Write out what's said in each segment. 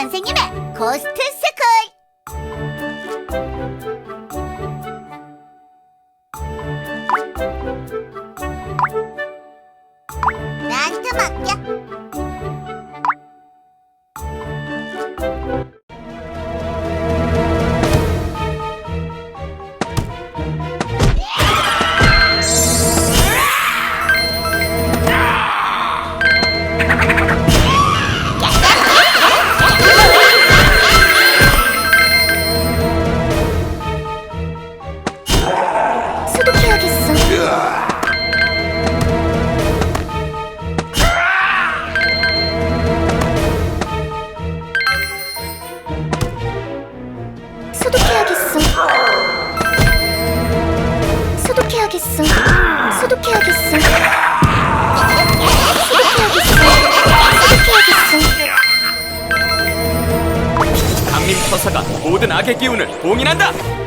선생님의 고스트 해야겠어. 소독해야겠어. 강림 서사가 모든 악의 기운을 봉인한다.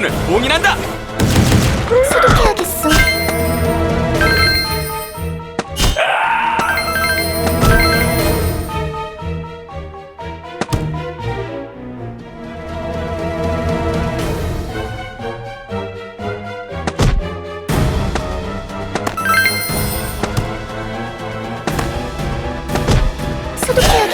문을 봉인한다. 소독해야겠어. 소독해야겠어.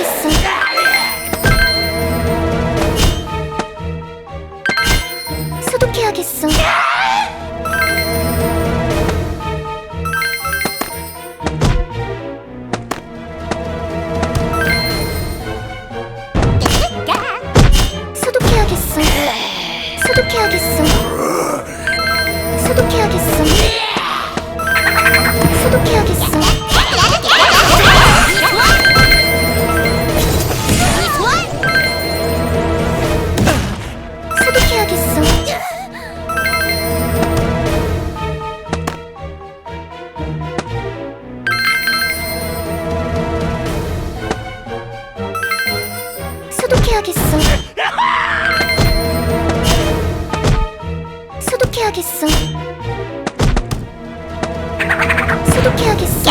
소독해야겠어.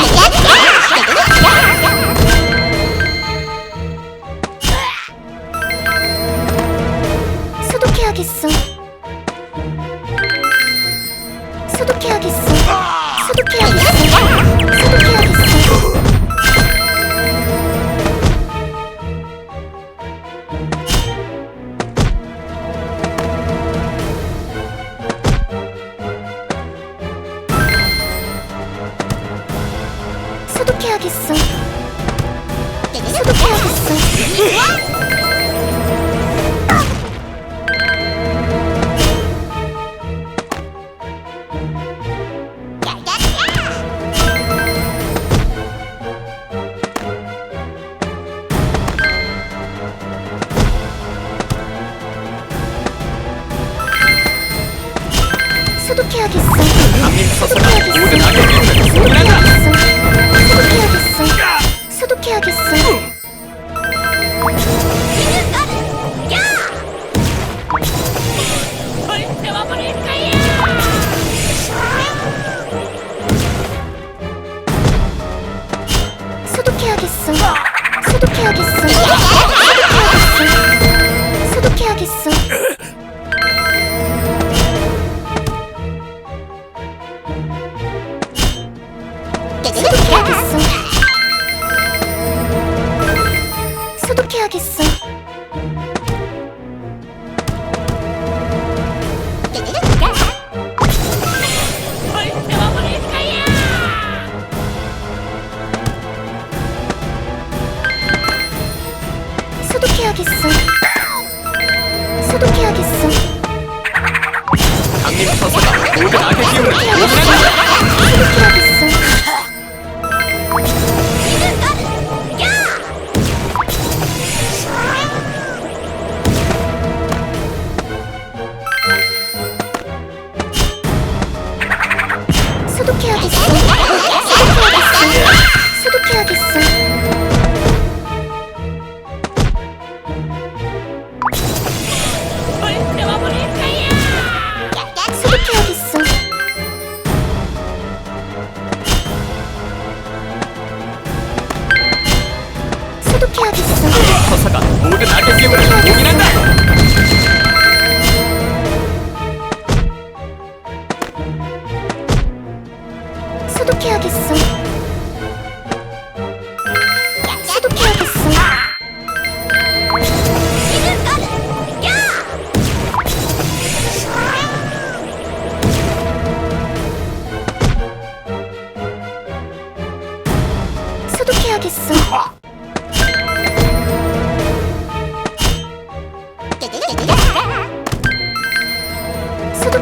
소독해야겠어. 소독해야겠어. 소독해야겠어. 소독해야겠어. 아! 소독해야겠어. 소독해야겠어. 강림 처사가 모든 악의 기운을. 소독해야겠어.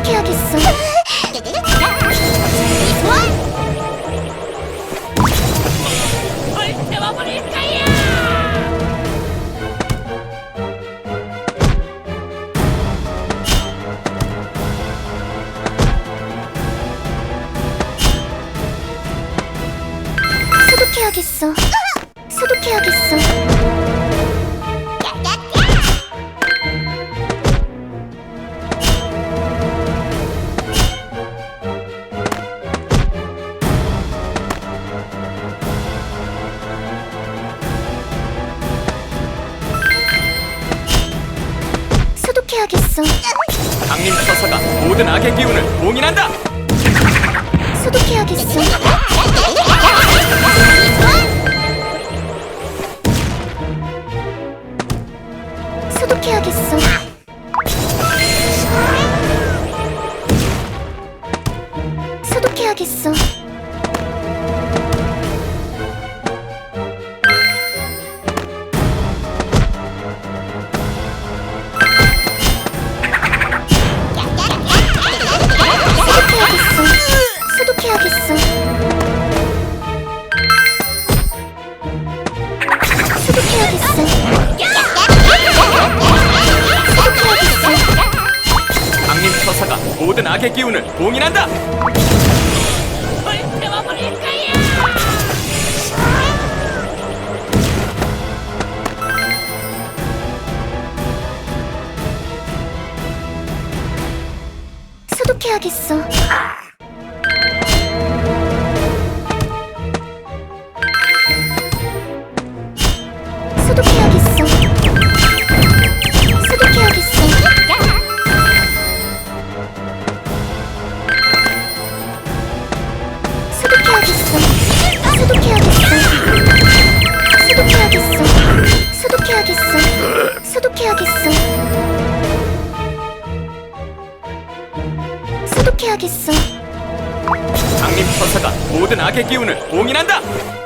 선택해야겠어. 소독해야겠어. 소독해야겠어. 강림 처사가 모든 악의 기운을 봉인한다. 소독해야겠어. 모든 악의 기운을 봉인한다. 소독해야겠어. 소독해야겠어. 해야겠어. 강림 처사가 모든 악의 기운을 봉인한다.